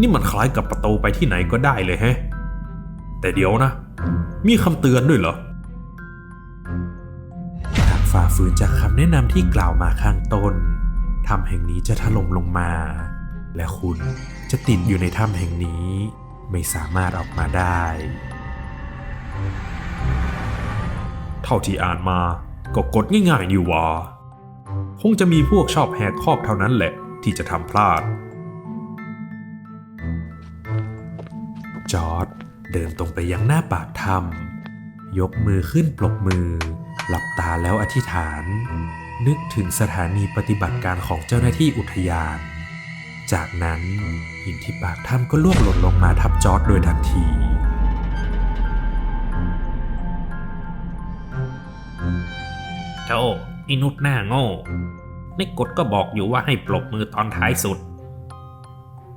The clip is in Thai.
นี่มันคล้ายกับประตูไปที่ไหนก็ได้เลยแฮะ แต่เดี๋ยวนะ มีคำเตือนด้วยเหรอ หากฝ่าฝืนจากคำแนะนำที่กล่าวมาข้างต้น ถ้ำแห่งนี้จะถล่มลงมา และคุณจะติดอยู่ในถ้ำแห่งนี้ ไม่สามารถออกมาได้ เท่าที่อ่านมาก็กดง่ายๆอยู่ว่า คงจะมีพวกชอบแหกคอกเท่านั้นแหละที่จะทำพลาด จอร์ดเดินตรงไปยังหน้าปากถ้ำยกมือขึ้นปรบมือ หลับตาแล้วอธิษฐาน นึกถึงสถานีปฏิบัติการของเจ้าหน้าที่อุทยาน จากนั้นหินที่ปากถ้ำก็ล่วงหล่นลงมาทับจอร์ดโดยทันทีเจ้าอ้นุดหน้าโง่ในกฎก็บอกอยู่ว่าให้ปลบมือตอนท้ายสุด